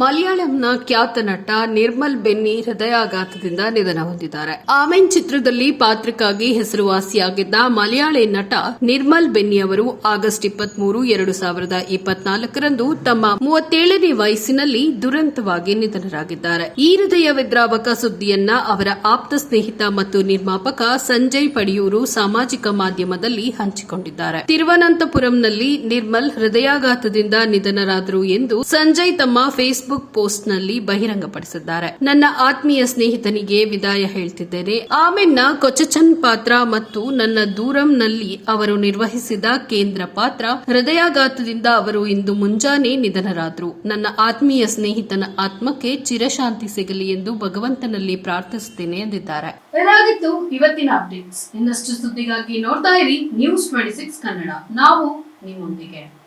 ಮಲಯಾಳಂನ ಖ್ಯಾತ ನಟ ನಿರ್ಮಲ್ ಬೆನ್ನಿ ಹೃದಯಾಘಾತದಿಂದ ನಿಧನ ಹೊಂದಿದ್ದಾರೆ. ಆಮೆನ್ ಚಿತ್ರದಲ್ಲಿ ಪಾತ್ರಕ್ಕಾಗಿ ಹೆಸರುವಾಸಿಯಾಗಿದ್ದ ಮಲಯಾಳಿ ನಟ ನಿರ್ಮಲ್ ಬೆನ್ನಿ ಅವರು ಆಗಸ್ಟ್ ಇಪ್ಪತ್ಮೂರು, ಎರಡು ಸಾವಿರದ ಇಪ್ಪತ್ನಾಲ್ಕರಂದು ತಮ್ಮ ಮೂವತ್ತೇಳನೇ ವಯಸ್ಸಿನಲ್ಲಿ ದುರಂತವಾಗಿ ನಿಧನರಾಗಿದ್ದಾರೆ. ಈ ಹೃದಯ ವಿದ್ರಾವಕ ಸುದ್ದಿಯನ್ನ ಅವರ ಆಪ್ತ ಸ್ನೇಹಿತ ಮತ್ತು ನಿರ್ಮಾಪಕ ಸಂಜಯ್ ಪಡಿಯೂರು ಸಾಮಾಜಿಕ ಮಾಧ್ಯಮದಲ್ಲಿ ಹಂಚಿಕೊಂಡಿದ್ದಾರೆ. ತಿರುವನಂತಪುರಂನಲ್ಲಿ ನಿರ್ಮಲ್ ಹೃದಯಾಘಾತದಿಂದ ನಿಧನರಾದರು ಎಂದು ಸಂಜಯ್ ತಮ್ಮ ಫೇಸ್ಬುಕ್ ಪೋಸ್ಟ್ನಲ್ಲಿ ಬಹಿರಂಗಪಡಿಸಿದ್ದಾರೆ. ನನ್ನ ಆತ್ಮೀಯ ಸ್ನೇಹಿತನಿಗೆ ವಿದಾಯ ಹೇಳ್ತಿದ್ದೇನೆ. ಆಮೆನ್ನ ಕೊಚಚನ್ ಪಾತ್ರ ಮತ್ತು ನನ್ನ ದೂರಂನಲ್ಲಿ ಅವರು ನಿರ್ವಹಿಸಿದ ಕೇಂದ್ರ ಪಾತ್ರ ಹೃದಯಾಘಾತದಿಂದ ಅವರು ಇಂದು ಮುಂಜಾನೆ ನಿಧನರಾದರು. ನನ್ನ ಆತ್ಮೀಯ ಸ್ನೇಹಿತನ ಆತ್ಮಕ್ಕೆ ಚಿರಶಾಂತಿ ಸಿಗಲಿ ಎಂದು ಭಗವಂತನಲ್ಲಿ ಪ್ರಾರ್ಥಿಸುತ್ತೇನೆ ಎಂದಿದ್ದಾರೆ. ಇದಾಗಿತ್ತು ಇವತ್ತಿನ ಅಪ್ಡೇಟ್ಸ್. ಇನ್ನಷ್ಟು ಸುದ್ದಿಗಾಗಿ ನೋಡ್ತಾ ಇರಿ ನ್ಯೂಸ್ ಟ್ವೆಂಟಿ ಕನ್ನಡ. ನಾವು ನಿಮ್ಮೊಂದಿಗೆ.